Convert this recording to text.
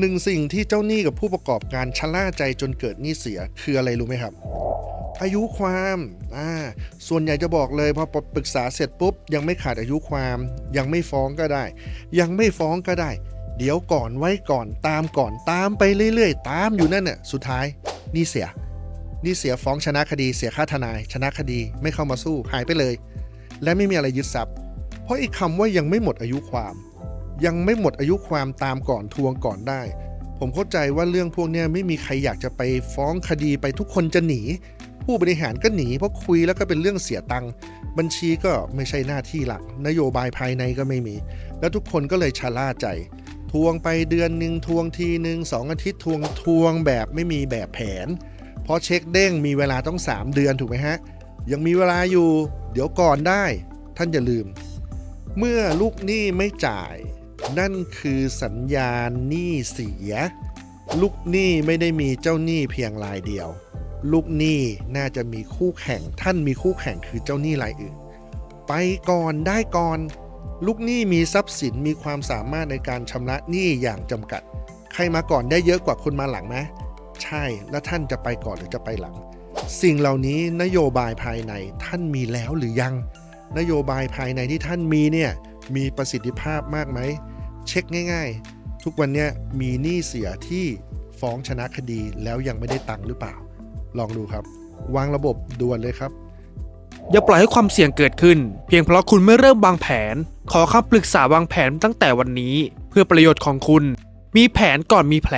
หนึ่งสิ่งที่เจ้าหนี้กับผู้ประกอบการชะล่าใจจนเกิดหนี้เสียคืออะไรรู้ไหมครับ อายุความอ่าส่วนใหญ่จะบอกเลยพอปรึกษาเสร็จปุ๊บ ยังไม่ขาดอายุความ ยังไม่ฟ้องก็ได้ ยังไม่ฟ้องก็ได้ เดี๋ยวก่อนไว้ก่อนตามก่อนตามไปเรื่อยๆ ตามอยู่นั่นน่ะสุดท้ายหนี่เสียหนี่เสียฟ้องชนะคดีเสียค่าทนาย ชนะคดีไม่เข้ามาสู้หายไปเลย และไม่มีอะไรยึดทรัพย์ เพราะอีกคำว่ายังไม่หมดอายุความ ยังไม่หมดอายุความตามก่อนทวงก่อนได้ ผมเข้าใจว่าเรื่องพวกนี้ไม่มีใครอยากจะไปฟ้องคดีไปทุกคนจะหนี ผู้บริหารก็หนีเพราะคุยแล้วก็เป็นเรื่องเสียตังค์บัญชีก็ไม่ใช่หน้าที่หลัก นโยบายภายในก็ไม่มี แล้วทุกคนก็เลยชะล่าใจ ทวงไปเดือนหนึ่งทวงทีหนึ่งสองอาทิตย์ทวงทวงแบบไม่มีแบบแผนเพราะเช็คเด้งมีเวลาต้อง 3 เดือนถูกไหมฮะ ยังมีเวลาอยู่ เดี๋ยวก่อนได้ ท่านอย่าลืม เมื่อลูกหนี้ไม่จ่าย นั่นคือสัญญาณหนี้เสีย ลูกหนี้ไม่ได้มีเจ้าหนี้เพียงรายเดียว ลูกหนี้น่าจะมีคู่แข่ง ท่านมีคู่แข่งคือเจ้าหนี้รายอื่น ไปก่อนได้ก่อน ลูกหนี้มีทรัพย์สินมีความสามารถในการชำระหนี้อย่างจำกัด ใครมาก่อนได้เยอะกว่าคนมาหลังไหมใช่แล้วท่านจะไปก่อนหรือจะไปหลัง สิ่งเหล่านี้นโยบายภายในท่านมีแล้วหรือยัง นโยบายภายในที่ท่านมีเนี่ยมีประสิทธิภาพมากไหม เช็คง่ายๆ ทุกวันนี้มีหนี้เสียที่ฟ้องชนะคดีแล้วยังไม่ได้ตังค์หรือเปล่า ลองดูครับ วางระบบด่วนเลยครับ อย่าปล่อยให้ความเสี่ยงเกิดขึ้น เพียงเพราะคุณไม่เริ่มวางแผน ขอคำปรึกษาวางแผนตั้งแต่วันนี้ เพื่อประโยชน์ของคุณ มีแผนก่อนมีแผล